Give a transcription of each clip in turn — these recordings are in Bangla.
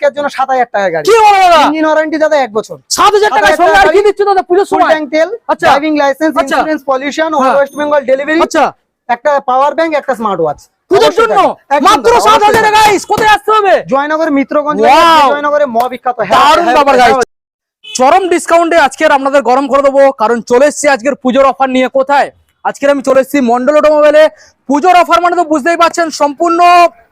আজকের জন্য সাত হাজার টাকা গাড়ি। কি বলো দাদা? ইঞ্জিন ওয়ারেন্টি দাদা এক বছর। সাত হাজার টাকা সঙ্গে আর কি দিচ্ছ দাদা? ফুল সময়? ট্যাঙ্ক তেল আচ্ছা। Driving licence. ইন্স্যুরেন্স পলিউশন হ্যাঁ। ওয়েস্ট বেঙ্গল ডেলিভারি আচ্ছা। একটা পাওয়ার ব্যাংক একটা স্মার্ট ওয়াচ পুজোর জন্য? মাত্র সাত হাজার গাইস কোথায় আসতে হবে? জয়নগর মিত্রগঞ্জ জয়নগরে ম বিখ্যাত। হ্যাঁ, দারুণ হ্যাঁ, ব্যাপার হ্যাঁ, চরম ডিসকাউন্টে আজকের আপনাদের গরম করে দেবো কারণ চলে এসেছি আজকের পুজোর অফার নিয়ে। কোথায়? আজকের আমি চলে এসেছি মন্ডল অটোমোবাইলে। পুজোর অফার মানে তো বুঝতেই পারছেন, সম্পূর্ণ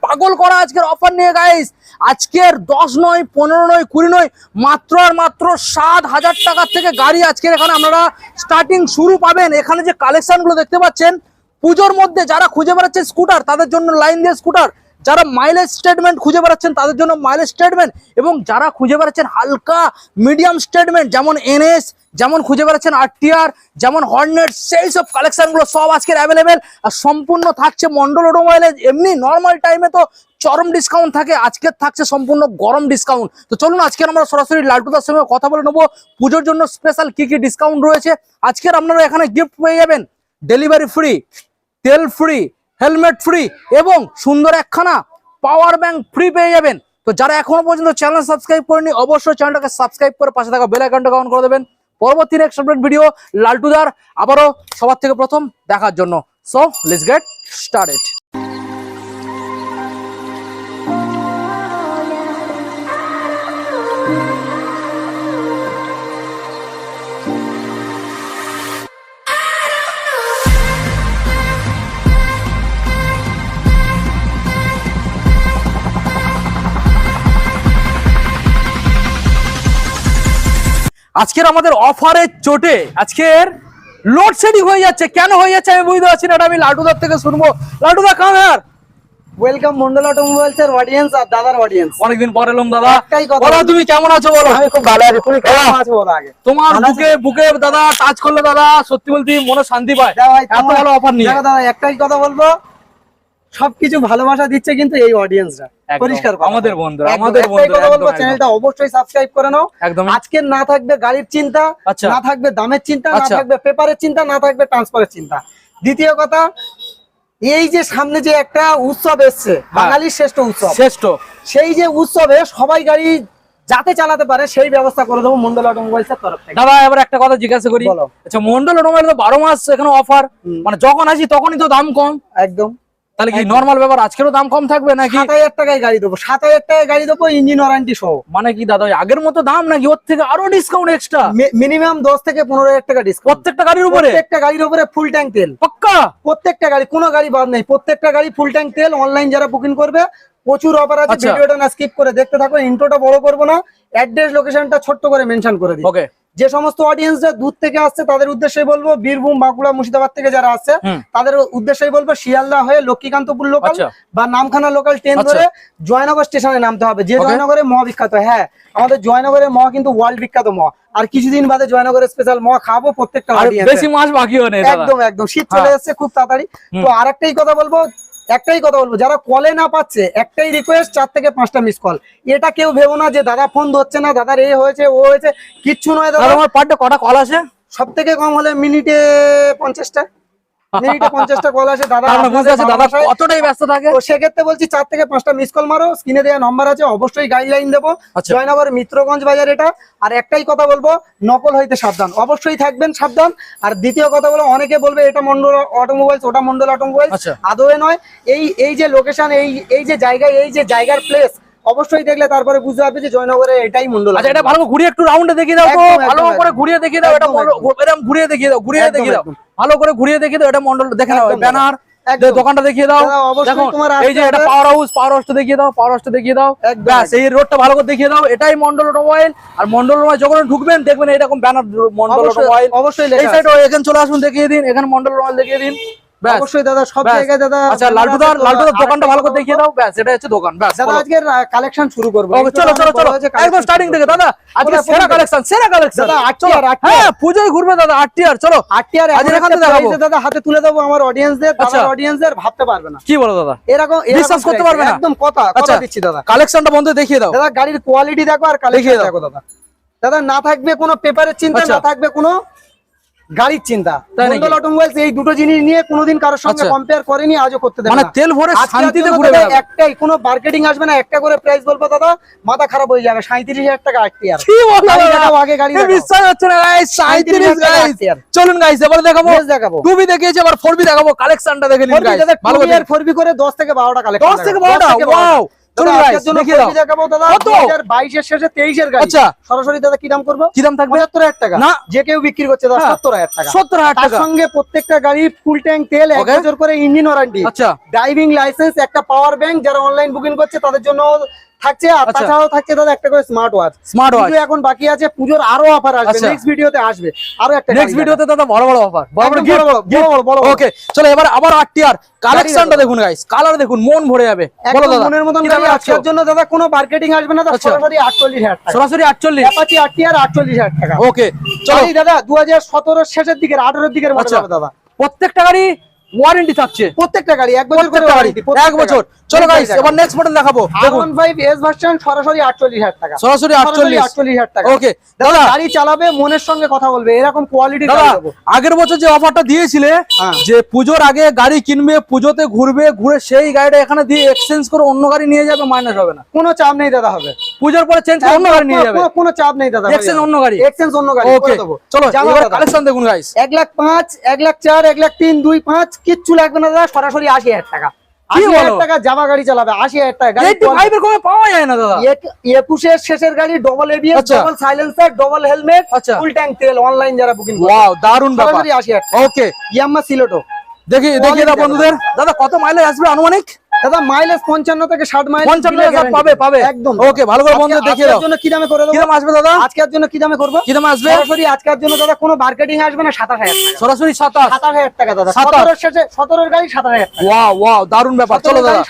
পাগল করা আজকের অফার নিয়ে গাইস আজকের দশ নয়, পনেরো নয়, কুড়ি নয়, মাত্র আর মাত্র সাত হাজার টাকার থেকে গাড়ি আজকের এখানে আপনারা স্টার্টিং শুরু পাবেন। এখানে যে কালেকশনগুলো দেখতে পাচ্ছেন, পুজোর মধ্যে যারা খুঁজে বেড়াচ্ছেন স্কুটার তাদের জন্য লাইন দিয়ে স্কুটার যারা মাইলেজ স্টেটমেন্ট খুঁজে বেড়াচ্ছেন, তাদের জন্য মাইলেজ স্টেটমেন্ট এবং যারা খুঁজে বেড়াচ্ছেন হালকা মিডিয়াম স্টেটমেন্ট যেমন এনএস যেমন খুঁজে বেড়াচ্ছেন আরটিআর যেমন হর্নেট সেই সব কালেকশনগুলো সব আজকের অ্যাভেলেবেল আর সম্পূর্ণ থাকছে মন্ডল অটোমোবাইলে এমনি নর্মাল টাইমে তো চরম ডিসকাউন্ট থাকে, আজকের থাকছে সম্পূর্ণ গরম ডিসকাউন্ট তো চলুন, আজকে আমরা সরাসরি লালটুদার সঙ্গে কথা বলে নেব। পুজোর জন্য স্পেশাল কি কি ডিসকাউন্ট রয়েছে? আজকের আপনারা এখানে গিফট পেয়ে যাবেন ডেলিভারি ফ্রি তেল ফ্রি হেলমেট ফ্রি এবং সুন্দর একখানা পাওয়ার ব্যাংক ফ্রি পেয়ে যাবেন। তো যারা এখনও পর্যন্ত চ্যানেল সাবস্ক্রাইব করেনি অবশ্যই চ্যানেলটাকে সাবস্ক্রাইব করে পাশে থাকা বেল আইকনটাকে অন করে দেবেন। পরবর্তী নেক্সট আপডেট ভিডিও লালটুদার, আবারও সবার থেকে প্রথম দেখার জন্য। সো লেটস গেট স্টার্টেড আজকের আমাদের অফারের চোটে আজকের লোডশেডিং হয়ে যাচ্ছে। কেন হয়ে যাচ্ছে আমি বুঝতে পারছি না এটা আমি লাডুদার থেকে শুনব। লাডুদা কামার ওয়েলকাম মন্ডল অটোমোবাইলস এর অডিয়েন্স আর দাদার অডিয়েন্স অনেকদিন পর এলাম দাদা। বলো তুমি কেমন আছো বলো? আমি খুব ভালো আছি তুমি কেমন আছো বলো আগে? তোমার বুকে বুকে দাদা টাচ করলে দাদা সত্যি বলতে মনে শান্তি পায়। ভাই, এত ভালো অফার নিয়ে। দাদা একটাই কথা বলব সবকিছু ভালোবাসা দিচ্ছে কিন্তু এই অডিয়েন্সরা পরিষ্কার আমাদের বন্ধুরা, আমাদের বন্ধুরা, বলব চ্যানেলটা অবশ্যই সাবস্ক্রাইব করে নাও। একদম। আজকে না থাকবে গাড়ির চিন্তা আচ্ছা। না থাকবে দামের চিন্তা না আচ্ছা। থাকবে পেপারের চিন্তা না থাকবে ট্রান্সফারের চিন্তা। দ্বিতীয় কথা এই যে সামনে যে একটা উৎসব এসছে বাঙালির শ্রেষ্ঠ উৎসব। শ্রেষ্ঠ। সেই যে উৎসবে সবাই গাড়ি যাতে চালাতে পারে সেই ব্যবস্থা করে দেবো মন্ডল অটোমোবাইলস এর তরফ থেকে। দাদা এবার একটা কথা জিজ্ঞাসা করি। আচ্ছা মন্ডল অটোমোবাইল তো বারো মাস এখানে অফার মানে যখন আসি তখনই তো দাম কম। একদম। তাহলে কি নর্মাল ব্যাপার? আজকেরও দাম কম থাকবে নাকি? সাত হাজার টাকায় গাড়ি দেবো সাত হাজার টাকায় গাড়ি দেবো ইঞ্জিন ওয়ারেন্টি সহ। মানে কি দাদা আগের মতো দাম নাকি? ওর থেকে আরও ডিসকাউন্ট এক্সট্রা মিনিমাম দশ থেকে পনেরো হাজার টাকা ডিসকাউন্ট প্রত্যেকটা গাড়ির উপরে? প্রত্যেকটা গাড়ির উপরে ফুল ট্যাঙ্ক তেল। পাক্কা? প্রত্যেকটা গাড়ি কোনো গাড়ি বাদ নেই। প্রত্যেকটা গাড়ি ফুল ট্যাঙ্ক তেল। অনলাইন যারা বুকিং করবে প্রচুর অফার আছে। আচ্ছা। ভিডিওটা না স্কিপ করে দেখতে থাকো। ইন্ট্রোটা বড় করব না। অ্যাড্রেস লোকেশনটা ছোট্ট করে মেনশন করে দিই। ওকে যে সমস্ত অডিয়েন্সরা দূর থেকে আসছে তাদের উদ্দেশ্যে বলব বীরভূম বাঁকুড়া মুর্শিদাবাদ থেকে যারা আসছে তাদের উদ্দেশ্যেই বলব শিয়ালদা হয়ে লক্ষ্মীকান্তপুর লোকাল আচ্ছা। বা নামখানা লোকাল ট্রেন আচ্ছা। ধরে জয়নগর স্টেশনে নামতে হবে যে. জয়নগরে ম বিখ্যাত হ্যাঁ আমাদের জয়নগরের ম কিন্তু ওয়ার্ল্ড বিখ্যাত ম আর কিছুদিন বাদে জয়নগরের স্পেশাল ম খাব প্রত্যেকটা বেশি মাস বাকিও নেই একদম একদম। শীত চলে যাচ্ছে খুব তাড়াতাড়ি। তো আরেকটাই কথা বলব একটাই কথা বলব যারা কলে না পাচ্ছে একটাই রিকোয়েস্ট চার থেকে পাঁচটা মিস কল এটা কেউ ভেবো না যে দাদা ফোন ধরছে না দাদার এ হয়েছে ও হয়েছে কিচ্ছু নয় দাদা। আমার পার্টে কটা কল আছে? সব থেকে কম হলে মিনিটে পঞ্চাশটা। মিনিটে পঞ্চাশটা কল আসে দাদা মানে বুঝতে পারছি দাদা কতটাই ব্যস্ত থাকে। তো সেক্ষেত্রে বলছি চার থেকে পাঁচটা মিস কল মারো স্ক্রিনে দেওয়া নম্বর আছে অবশ্যই গাইডলাইন দেবো। আচ্ছা। জয়নগর মিত্রগঞ্জ বাজার এটা। আর একটাই কথা বলব নকল হইতে সাবধান। অবশ্যই থাকবেন সাবধান। আর দ্বিতীয় কথা বলো অনেকে বলবে এটা মন্ডল অটোমোবাইলস ওটা মন্ডল অটোমোবাইলস আচ্ছা। নয় এই এই যে লোকেশন এই এই যে জায়গায় এই যে জায়গার প্লেস অবশ্যই দেখলে তারপরে বুঝতে পারবে যে জয়নগরে এটাই মন্ডল আচ্ছা এটা ভালো ঘুরিয়ে একটু রাউন্ডে দেখিয়ে দাও তো ভালো করে ঘুরিয়ে দেখিয়ে দাও এটা এরকম ঘুরিয়ে দেখিয়ে দাও ঘুরিয়ে দেখিয়ে দাও। ভালো করে ঘুরিয়ে দেখিয়ে দাও এটা মন্ডল দেখে নাও ব্যানার। দোকানটা দেখিয়ে দাও। দেখো এই যে এটা পাওয়ার হাউস পাওয়ার হাউসটা দেখিয়ে দাও পাওয়ার হাউসটা দেখিয়ে দাও। ব্যাস। এই রোডটা ভালো করে দেখিয়ে দাও এটাই মন্ডল অটোমোবাইল আর মন্ডল অটোমোবাইল যখন ঢুকবেন দেখবেন এরকম ব্যানার মন্ডল অবশ্যই অটোমোবাইল অবশ্যই এই সাইড এখানে চলে আসুন দেখিয়ে দিন এখানে মন্ডল অটোমোবাইল দেখিয়ে দিন। অবশ্যই দাদা সব জায়গায় দাদা আচ্ছা লালটুদার লালটুদার দোকানটা ভালো করে দেখিয়ে দাও। ব্যাস এটা হচ্ছে দোকান। ব্যাস দাদা বলো। কালেকশন শুরু করব। চলো চলো চলো। একদম স্টার্টিং থেকে দাদা। আজকে সেরা কালেকশন সেরা কালেকশন দাদা, আটটি হ্যাঁ আর। ঘুরবে দাদা আটটি চলো। আটটি আজ এখান থেকে দেখাবো। দাদা হাতে তুলে দেবো আমার অডিয়েন্সদের আচ্ছা। অডিয়েন্সদের ভাবতে পারবে না। কি বলো দাদা? এরকম এরকম বিশ্বাস করতে পারবে না? একদম কথা আচ্ছা। কথা দিচ্ছি দাদা। কালেকশনটা বন্ধ দেখিয়ে দাও। দাদা গাড়ির কোয়ালিটি দেখো আর কালেকশন দেখো দাদা। দাদা না থাকবে কোনো পেপারের চিন্তা আচ্ছা। না থাকবে কোনো গাড়ির চিন্তা। মন্ডল অটোমোবাইলস এই দুটো জিনিস নিয়ে কোনোদিন কারোর সঙ্গে আচ্ছা। কম্পেয়ার করেনি আজও করতে দেবে মানে তেল ভরে শান্তিতে ঘুরে বেড়াবে। একটাই কোনো মার্কেটিং আসবে না একটা করে প্রাইস বলব দাদা মাথা খারাপ হয়ে যাবে সাঁত্রিশ হাজার টাকা আটটি আর। কি বলো গাড়ি দাদা? আগে গাড়ি বিশ্বাস হচ্ছে না গাইস 37 গাইস চলুন গাইস এবার দেখাবো। দেখাবো। টুবি দেখিয়েছে এবার ফোরবি দেখাবো। কালেকশনটা দেখে নিন গাইস ভালো করে দেখুন। ফোরবি করে দশ থেকে বারোটা কালেক্ট 10 থেকে 12টা ওয়াও আচ্ছা। সরাসরি দাদা কি দাম করব? কি দাম থাকবে? পঁচাত্তর হাজার টাকা। না। যে কেউ বিক্রি করছে হ্যাঁ। সত্তর হাজার টাকা। 70000 তার টাকা। সঙ্গে প্রত্যেকটা গাড়ি ফুল ট্যাঙ্ক তেল এক. বছর করে ইঞ্জিন ওয়ারেন্টি আচ্ছা। ড্রাইভিং লাইসেন্স একটা পাওয়ার ব্যাংক যারা অনলাইন বুকিং করছে তাদের জন্য থাকছে আর আচ্ছা। তাছাড়াও থাকছে দাদা একটা করে স্মার্ট ওয়াচ স্মার্ট ওয়াচ এখন বাকি আছে পুজোর আরও অফার আসবে আচ্ছা। নেক্সট ভিডিওতে আসবে। আরও একটা নেক্সট ভিডিওতে দাদা। বড় বড় অফার বড় বড় বড় বড়। ওকে চলো এবার আবার কালেকশনটা দেখুন গাইস কালার দেখুন মন ভরে যাবে। বলো দাদা মনের মতন গাড়ি আজকের জন্য দাদা কোনো মার্কেটিং আসবে না দাদা আচ্ছা। সরাসরি আটচল্লিশ হাজার টাকা। সরাসরি 48 অ্যাপাচি আটটি আর আটচল্লিশ হাজার টাকা। ওকে চলো। দাদা দু হাজার সতেরোর শেষের দিকের আঠারোর দিকের মডেল আচ্ছা। দাদা। প্রত্যেকটা গাড়ি ওয়ারেন্টি থাকছে। প্রত্যেকটা গাড়ি এক বছর করে warranty, এক বছর। চলো গাইস এবার নেক্সট মডেল দেখাবো। দেখুন। দেখুন ফাইভ এস ভার্সন সরাসরি আটচল্লিশ হাজার টাকা। সরাসরি 48 আটচল্লিশ। হাজার টাকা। ওকে দাদা। গাড়ি চালাবে মনের সঙ্গে কথা বলবে এরকম কোয়ালিটি দাদা আগের বছর যে অফারটা দিয়েছিলে হ্যাঁ। যে পুজোর আগে গাড়ি কিনবে পুজোতে ঘুরবে ঘুরে সেই গাড়িটা এখানে দিয়ে এক্সচেঞ্জ করে অন্য গাড়ি নিয়ে যাবে মাইনাস হবে না। কোনো চাপ নেই দাদা হবে। পুজোর পরে চেঞ্জ করে অন্য গাড়ি নিয়ে যাবে। কোনো- চাপ নেই দাদা Exchange অন্য গাড়ি? এক্সচেঞ্জ অন্য গাড়ি ওকে করে দেবো। চলো এবার কালেকশন দেখুন গাইস এক লাখ পাঁচ এক লাখ চার এক লাখ তিন দুই পাঁচ কিচ্ছু লাগবে না দাদা সরাসরি আশি হাজার টাকা? টাকা জামা গাড়ি চালাবে আশি হাজার টাকা পাওয়া যায় না দাদা। একুশের শেষের গাড়ি double ABS. Double silencer double helmet. Full tank তেল অনলাইন যারা বুকিং ওয়াও দারুণ ব্যাপার। আশি হাজার ওকে ইয়াম্মা সিলোটো। দেখি দেখি বন্ধুদের। দাদা কত মাইলেজ আসবে আনুমানিক? দাদা মাইলেজ পঞ্চান্ন থেকে ষাট মাইলেজ 55 হাজার পাবে, পাবে। একদম। ওকে ভালো করে বন্ধু দেখিয়ে দাও। জন্য কি দামে করে দেবো? কিরম আসবে দাদা? আজকের জন্য কি দামে করব? কি দামে আসবে? সরাসরি আজকের জন্য দাদা কোনো মার্কেটিং আসবে না সাতাশ হাজার টাকা। সরাসরি সাতাশ। সাতাশ হাজার টাকা দাদা। সতেরো শেষে সতেরোর গাড়ি সাতাশ হাজার টাকা। ওয়াও ওয়াও দারুণ ব্যাপার। চলো দাদা।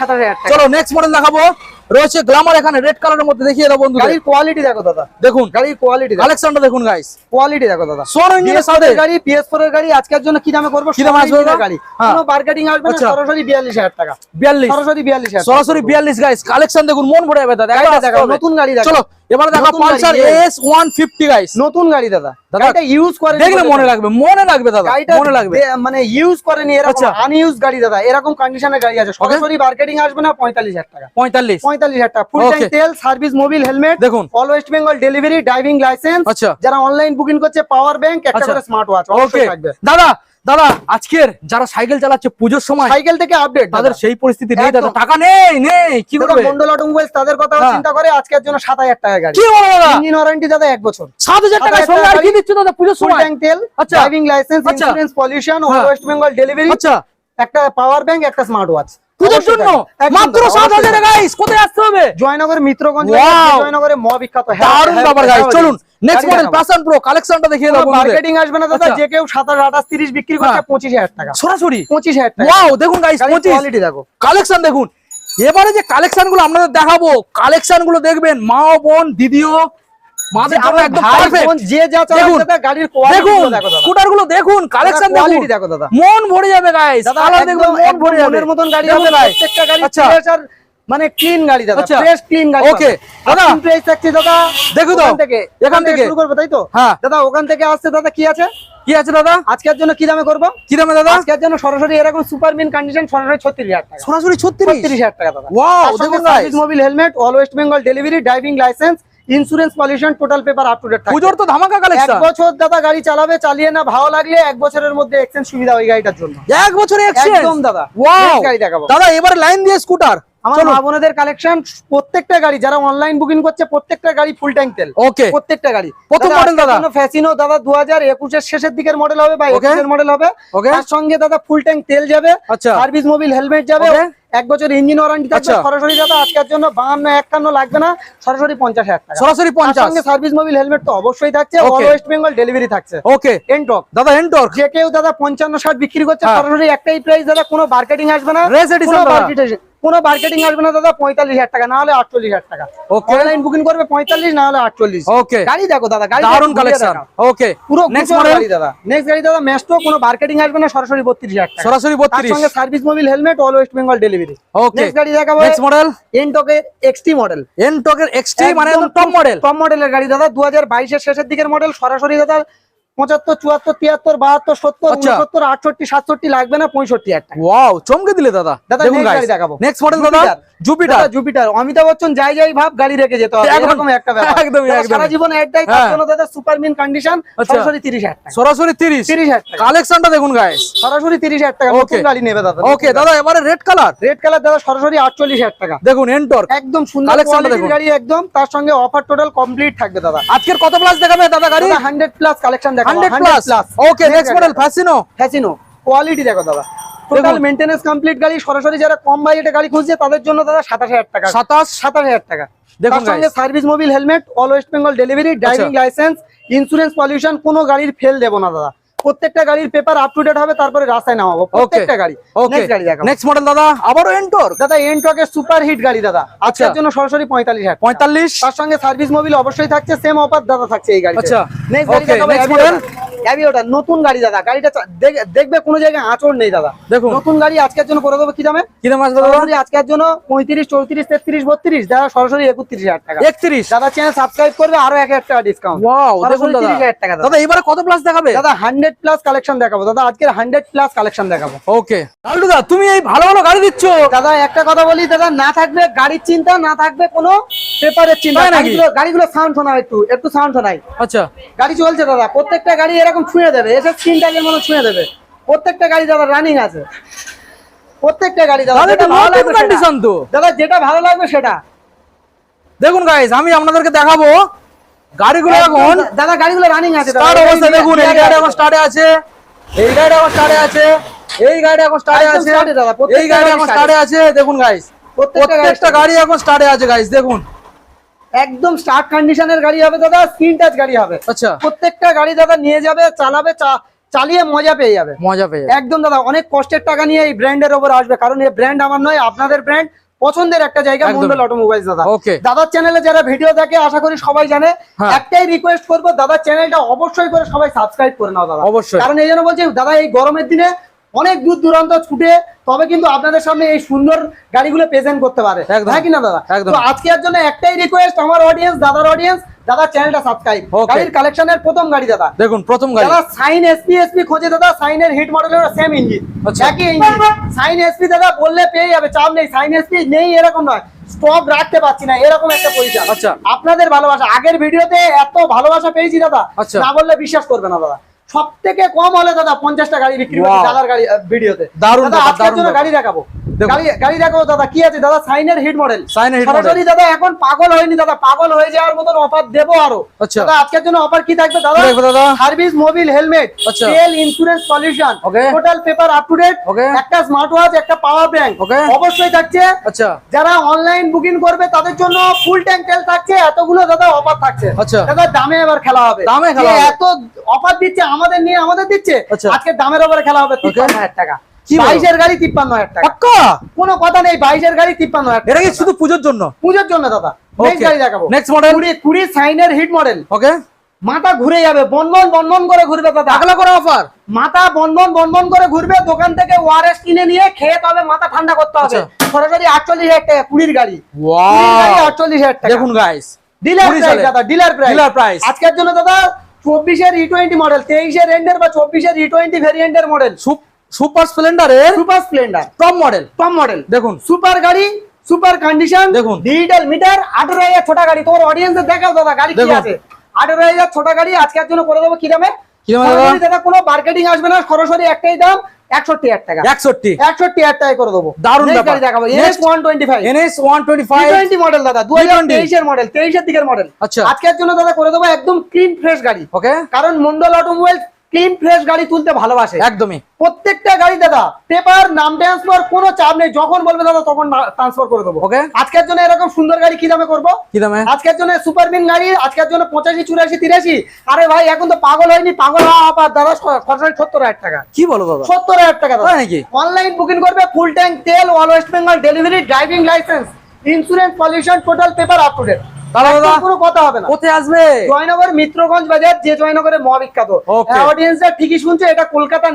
চলো নেক্সট মডেল দেখাবো। রয়েছে গ্ল্যামার এখানে রেড কালারের মধ্যে দেখিয়ে দাও বন্ধু গাড়ির কোয়ালিটি দেখো দাদা। দেখুন গাড়ির কোয়ালিটি কালেকশনটা দেখুন গাইস কোয়ালিটি দেখো দাদা। সোন ইঞ্জিনের সাথে। গাড়ি PS4 এর গাড়ি আজকের জন্য কি দামে করব? কি দামে আসবে গাড়ি। হ্যাঁ। কোনো মার্কেটিং আসবে না আচ্ছা। সরাসরি বিয়াল্লিশ হাজার টাকা। 42 সরাসরি বিয়াল্লিশ হাজার সরাসরি 42 গাইস কালেকশন দেখুন মন ভরে যাবে দাদা। দেখো নতুন গাড়ি দেখো চলো এবারে দেখো পালসার yes। এস 150 গাইস নতুন গাড়ি দাদা। দাদা, ইউজ করে দেখলে মনে লাগবে মনে লাগবে দাদা মনে লাগবে। মানে ইউজ করেনি এরকম আচ্ছা। আনইউজ গাড়ি দাদা এরকম কন্ডিশনের গাড়ি আছে। সরাসরি মার্কেটিং আসবে না পঁয়তাল্লিশ হাজার টাকা। 45 পঁয়তাল্লিশ হাজার টাকা। ফুল ট্যাঙ্ক তেল সার্ভিস মোবিল হেলমেট দেখুন। All West Bengal delivery driving licence আচ্ছা। যারা অনলাইন বুকিং করছে পাওয়ার ব্যাংক একটা আচ্ছা। করে স্মার্ট ওয়াচ অবশ্যই থাকবে। দাদা দাদা আজকের যারা সাইকেল চালাচ্ছে পুজোর সময় সাইকেল থেকে আপডেট তাদের সেই পরিস্থিতি নেই দাদা। টাকা নেই নেই কি করবে? মন্ডল অটোমোবাইলস তাদের কথা হ্যাঁ। চিন্তা করে আজকের জন্য সাত হাজার টাকা গাড়ি। কি বলো দাদা? ইঞ্জিন ওয়ারেন্টি দাদা এক বছর। সাত হাজার টাকা সঙ্গে আর কি দিচ্ছ দাদা পুজোর সময়? ট্যাঙ্ক তেল আচ্ছা। Driving licence. ইন্স্যুরেন্স পলিউশন হ্যাঁ। ওয়েস্ট বেঙ্গল ডেলিভারি আচ্ছা। একটা পাওয়ার ব্যাংক একটা স্মার্ট ওয়াচ পুজোর জন্য? মাত্র সাত হাজার গাইস কোথায় আসতে হবে? জয়নগর মিত্রগঞ্জ জয়নগরে ম বিখ্যাত দারুণ ব্যাপার গাইস চলুন। নেক্সট মডেল প্যাশন প্রো কালেকশনটা দেখিয়ে দাও মার্কেটিং আসবে না দাদা আচ্ছা। যে কেউ সাতাশ আঠাশ তিরিশ বিক্রি করছে হ্যাঁ। পঁচিশ হাজার টাকা। সরাসরি? পঁচিশ হাজার টাকা। ওয়াও দেখুন গাইস 25 কোয়ালিটি দেখো। কালেকশন দেখুন। এবারে যে কালেকশনগুলো আপনাদের দেখাবো কালেকশনগুলো দেখবেন মা ও বোন দিদিও দেখুন, কালেকশন দেখুন দেখো দাদা। মন ভরে যাবে গাইস মন ভরে যাবে। মনের মতন গাড়ি হবে প্রত্যেকটা গাড়ি আচ্ছা। মানে ক্লিন গাড়ি দাদা আচ্ছা। ফ্রেশ ক্লিন গাড়ি Okay, দাদা। প্রাইস থাকছে দাদা দেখো তো, থেকে এখান থেকে। শুরু করব তাই তো? হ্যাঁ। দাদা ওখান থেকে আসছে দাদা কি আছে? কি আছে দাদা? আজকের জন্য কি দামে করব? কি দামে দাদা? আজকের জন্য সরাসরি এরকম সুপার মিন কন্ডিশন সরাসরি ছত্রিশ হাজার টাকা। সরাসরি 36 ছত্রিশ হাজার টাকা দাদা। ওয়াও দেখুন service mobil helmet all West Bengal delivery driving licence insurance pollution total paper up to date পুজোর তো ধামাকা এক বছর দাদা গাড়ি চালাবে চালিয়ে না ভালো লাগলে এক বছরের মধ্যে এক্সচেঞ্জ সুবিধা ওই গাড়িটার জন্য। এক বছরে এক্সচেঞ্জ একদম দাদা। ওয়াও গাড়ি দেখাবো। দাদা এবারে লাইন দিয়ে স্কুটার আমার মা বোনেদের কালেকশন প্রত্যেকটা গাড়ি যারা অনলাইন বুকিং করছে প্রত্যেকটা গাড়ি ফুল ট্যাঙ্ক তেল। ওকে প্রত্যেকটা গাড়ি। প্রথম দাদা। ফ্যাসিনো দাদা? শেষের দিকের মডেল হবে বা মডেল হবে। তার সঙ্গে দাদা ফুল ট্যাঙ্ক তেল যাবে আচ্ছা। সার্ভিস মোবিল হেলমেট যাবে এক বছর ইঞ্জিন ওয়ারেন্টি থাকবে আচ্ছা। সরাসরি দাদা আজকের জন্য লাগবে না সরাসরি পঞ্চাশ হাজার টাকা। সরাসরি 50 সঙ্গে সার্ভিস মোবিল হেলমেট তো অবশ্যই থাকছে অল ওয়েস্ট বেঙ্গল ডেলিভারি থাকছে। ওকে এনটক দাদা যে কেউ দাদা পঞ্চান্ন ষাট বিক্রি করছে হ্যাঁ। সরাসরি একটাই প্রাইস দাদা কোনো মার্কেটিং আসবে না কোনো কোনো মার্কেটিং আসবে না দাদা পঁয়তাল্লিশ হাজার টাকা না হলে আটচল্লিশ হাজার টাকা। Okay. অনলাইন বুকিং করবে পঁয়তাল্লিশ না হলে আটচল্লিশ। ওকে গাড়ি দেখো দাদা গাড়ি দারুণ কালেকশন ওকে পুরো নেক্সট গাড়ি দাদা। নেক্সট গাড়ি দাদা ম্যাস্টো কোনো মার্কেটিং আসবে না সরাসরি বত্রিশ হাজার টাকা। সরাসরি তার 32 সঙ্গে service mobil helmet all West Bengal delivery okay next গাড়ি দেখাবো নেক্সট মডেল এনটকের এক্সটি মডেল এনটকের এক্সটি মানে একদম টপ মডেল টপ মডেলের গাড়ি দাদা দু হাজার বাইশের শেষের দিকের মডেল সরাসরি দাদা পঁচাত্তর চুয়াত্তর তিয়াত্তর বাহাত্তর সত্তর আচ্ছা। উনসত্তর আটষট্টি সাতষট্টি লাগবে না পঁয়ষট্টি একটা। ওয়াও চমকে দিলে দাদা। দাদা, দেখুন গাড়ি দেখাবো। নেক্সট মডেল দাদা জুপিটার জুপিটার অমিতাভ বচ্চন যাই যাই ভাব গাড়ি রেখে যেতে হবে। এরকম একটা ব্যাপার। একদমই, দাদা, সারা জীবন অ্যাড তার হ্যাঁ। জন্য দাদা সুপার মিন কন্ডিশন আচ্ছা। সরাসরি তিরিশ হাজার টাকা। সরাসরি 30 তিরিশ হাজার টাকা। কালেকশনটা দেখুন গাইস সরাসরি তিরিশ হাজার টাকা। নতুন গাড়ি নেবে দাদা ওকে দাদা এবারে রেড কালার রেড কালার দাদা সরাসরি আটচল্লিশ হাজার টাকা। দেখুন এন্টর একদম সুন্দর কোয়ালিটির গাড়ি একদম। তার সঙ্গে অফার টোটাল কমপ্লিট থাকবে দাদা। আজকের কত প্লাস দেখাবে দাদা গাড়ি? হান্ড্রেড প্লাস কালেকশন দেখো 100 plus okay next model Fascino Fascino quality দেখো দাদা। টোটাল মেইনটেনেন্স কমপ্লিট গাড়ি সরাসরি যারা কম বাজেটে গাড়ি খুঁজছে তাদের জন্য দাদা সাতাশ হাজার টাকা। 27 সাতাশ হাজার টাকা। দেখুন সঙ্গে। Service mobil helmet all West Bengal delivery driving licence insurance pollution কোনো গাড়ির ফেল দেবো না দাদা। প্রত্যেকটা গাড়ির পেপার আপ টু ডেট হবে তারপরে রাস্তায় নামাবো। প্রত্যেকটা গাড়ি। ওকে নেক্সট গাড়ি নেক্সট মডেল দাদা? আবারও এন্টর দাদা এন্টকের সুপার হিট গাড়ি দাদা। আজকের আচ্ছা। জন্য সরাসরি পঁয়তাল্লিশ হাজার পঁয়তাল্লিশ? 45 তার সঙ্গে সার্ভিস মোবিল অবশ্যই থাকছে সেম অফার দাদা থাকছে এই গাড়ি আচ্ছা। নেক্সট গাড়ি দেখাবো নেক্সট model? অ্যাভিওটা নতুন গাড়ি দাদা গাড়িটা দেখবে কোনো জায়গায় আঁচড় নেই দাদা। দেখুন। নতুন গাড়ি আজকের জন্য করে দেবো কি দামে? কি দাম দাদা? আজকের জন্য পঁয়ত্রিশ চৌত্রিশ তেত্রিশ বত্রিশ দাদা সরাসরি একত্রিশ হাজার টাকা। 31 দাদা চ্যানেল সাবস্ক্রাইব করবে আরও এক হাজার টাকা ডিসকাউন্ট দেখুন দাদা। টাকা দাদা। এবারে কত প্লাস দেখাবে? দাদা হান্ড্রেড প্লাস কালেকশন দেখাবো। দাদা আজকের হান্ড্রেড প্লাস কালেকশন দেখাবো। ওকে দা তুমি এই ভালো ভালো গাড়ি দিচ্ছ। দাদা একটা কথা বলি দাদা না থাকবে গাড়ির চিন্তা না থাকবে কোনো পেপারের চিন্তা। গাড়িগুলো গাড়িগুলো সাউন্ড শোনাও একটু একটু সাউন্ড শোনাই। আচ্ছা। গাড়ি চলছে দাদা প্রত্যেকটা গাড়ি এরকম ছুঁয়ে দেবে এসে স্ক্রিন টাচের মতো ছুঁয়ে দেবে প্রত্যেকটা গাড়ি দাদা রানিং আছে প্রত্যেকটা গাড়ি দাদা দাদা যেটা ভালো লাগবে কন্ডিশন। তো দাদা যেটা ভালো লাগবে সেটা দেখুন গাইস আমি আপনাদেরকে দেখাবো গাড়িগুলো এখন দাদা গাড়িগুলো রানিং আছে। স্টার্ট অবস্থা দেখুন এই গাড়ি এখন স্টার্টে আছে এই গাড়ি এখন স্টার্টে আছে এই গাড়ি এখন স্টার্টে আছে এই গাড়ি এখন স্টার্টে আছে দেখুন গাইস প্রত্যেকটা। গাড়ি এখন স্টার্টে আছে গাইস দেখুন একদম স্টার্ট কন্ডিশনের গাড়ি হবে দাদা স্ক্রিন টাচ গাড়ি হবে আচ্ছা প্রত্যেকটা গাড়ি দাদা নিয়ে যাবে চালাবে চালিয়ে মজা পেয়ে যাবে মজা পেয়ে যাবে। একদম দাদা অনেক কষ্টের টাকা নিয়ে এই ব্র্যান্ডের ওপর আসবে কারণ এই ব্র্যান্ড আমার নয় আপনাদের ব্র্যান্ড পছন্দের একটা জায়গা। মন্ডল অটোমোবাইলস দাদা. দাদার চ্যানেলে যারা ভিডিও দেখে আশা করি সবাই জানে হ্যাঁ। একটাই রিকোয়েস্ট করব দাদার চ্যানেলটা অবশ্যই করে সবাই সাবস্ক্রাইব করে নাও দাদা অবশ্যই। কারণ এই জন্য বলছি দাদা এই গরমের দিনে অনেক দূর দূরান্ত ছুটে তবে কিন্তু আপনাদের সামনে এই সুন্দর গাড়িগুলো প্রেজেন্ট করতে পারে। হ্যাঁ কি না দাদা। তো আজকের জন্য একটাই রিকোয়েস্ট আমার অডিয়েন্স দাদার অডিয়েন্স দাদা চ্যানেলটা সাবস্ক্রাইব. গাড়ির কালেকশনের প্রথম গাড়ি দাদা। দেখুন প্রথম গাড়ি। দাদা সাইন এসপি এসপি খোঁজে দাদা সাইনের হিট মডেলের সেম ইঞ্জিন আচ্ছা। একই ইঞ্জিন সাইন এসপি দাদা বললে পেয়ে যাবে চাপ নেই। সাইন এসপি নেই এরকম নয়। স্টক রাখতে পারছি না এরকম একটা পরিচয় আচ্ছা। আপনাদের ভালোবাসা। আগের ভিডিওতে এত ভালোবাসা পেয়েছি দাদা। আচ্ছা। না বললে বিশ্বাস করবে না দাদা। সব থেকে কম হলে দাদা পঞ্চাশটা গাড়ি বিক্রি করছে. দাদার গাড়ি ভিডিওতে দারুণ দাদা আজকের জন্য গাড়ি দেখাবো। গাড়ি গাড়ি দেখাবো দাদা কি আছে? দাদা সাইনের হিট মডেল। দাদা এখন পাগল হয়নি দাদা পাগল হয়ে যাওয়ার মতন অফার দেবো আরও। আচ্ছা। দাদা আজকের জন্য অফার কি থাকবে দাদা? থাকবে দাদা? Service mobil helmet. তেল insurance solution total paper up to date একটা স্মার্ট ওয়াচ একটা পাওয়ার ব্যাংক. অবশ্যই থাকছে। আচ্ছা। যারা অনলাইন বুকিং করবে তাদের জন্য ফুল ট্যাঙ্ক তেল থাকছে এতগুলো দাদা অফার থাকছে। আচ্ছা। দাদা দামে এবার খেলা হবে। দামে খেলা এত অফার দিচ্ছে আমাদের নিয়ে আমাদের দিচ্ছে আচ্ছা। আজকে দামের ওপরে খেলা হবে তিপ্পান্ন হাজার টাকা? বাইশের গাড়ি তিপ্পান্ন হাজার টাকা। কোনো কথা নেই বাইশের গাড়ি তিপ্পান্ন হাজার এটা কি শুধু পুজোর জন্য? পুজোর জন্য দাদা। নেক্সট গাড়ি দেখাবো। Next model? কুড়ি কুড়ি সাইনের হিট মডেল। ওকে মাথা ঘুরে যাবে বনবন বনবন করে ঘুরবে দাদা। টাকলা করে অফার। মাথা বনবন বনবন করে ঘুরবে দোকান থেকে ওয়ারেস কিনে নিয়ে খেয়ে তবে মাথা ঠান্ডা করতে হবে। আচ্ছা। সরাসরি আটচল্লিশ হাজার টাকা কুড়ির গাড়ি। আটচল্লিশ হাজার টাকা। দেখুন গাইস ডিলার প্রাইস দাদা ডিলার প্রাইস। আজকের জন্য দাদা চব্বিশের ই টোয়েন্টি মডেল তেইশের এন্ডের বা চব্বিশের ই টোয়েন্টি ভেরিয়েন্টের model super স্প্লেন্ডারের super Splendor. Top model. Top model. দেখুন। সুপার গাড়ি সুপার কন্ডিশন দেখুন। ডিজিটাল মিটার আঠেরো হাজার ছোট গাড়ি। তোমার অডিয়েন্স দেখাও দাদা গাড়ি কি আছে? আঠেরো হাজার ছোট গাড়ি আজকের জন্য করে দেবো কি দামে? কি দামে দাদা? কোনো মার্কেটিং আসবে না সরাসরি একটাই দাম একষট্টি হাজার টাকা। একষট্টি। একষট্টি হাজার টাকায় করে দেবো। দারুণ। গাড়ি দেখাবো। NS one twenty five NS one twenty five twenty model দাদা দু হাজার 220 তেইশের মডেল তেইশের দিকের মডেল আচ্ছা। আজকের জন্য দাদা করে দেবো একদম ক্লিন ফ্রেশ গাড়ি। ওকে কারণ মন্ডল অটোমোবাইল ক্লিন ফ্রেশ গাড়ি তুলতে ভালোবাসে। একদমই। প্রত্যেকটা গাড়ি দাদা পেপার নাম ট্রান্সফার কোনো চাপ নেই। যখন বলবে দাদা তখন ট্রান্সফার করে দেবো। Okay. আজকের জন্য এরকম সুন্দর গাড়ি কি দামে করব? কি দামে? আজকের জন্য সুপার বিন গাড়ি আজকের জন্য পঁচাশি চুরাশি তিরাশি। আরে ভাই এখন তো পাগল হয়নি। পাগল হওয়া আবার দাদা সরাসরি সত্তর হাজার টাকা। কি বলো দাদা? সত্তর হাজার টাকা তাই নাকি? অনলাইন বুকিং করবে ফুল ট্যাঙ্ক তেল all West Bengal delivery driving licence insurance pollution total paper up to date দাদা কথা হবে কোথায় আসবে? জয়নগর মিত্রগঞ্জ বাজার যে মহাবিখ্যাত। হ্যাঁ, শুনছে এটা কলকাতা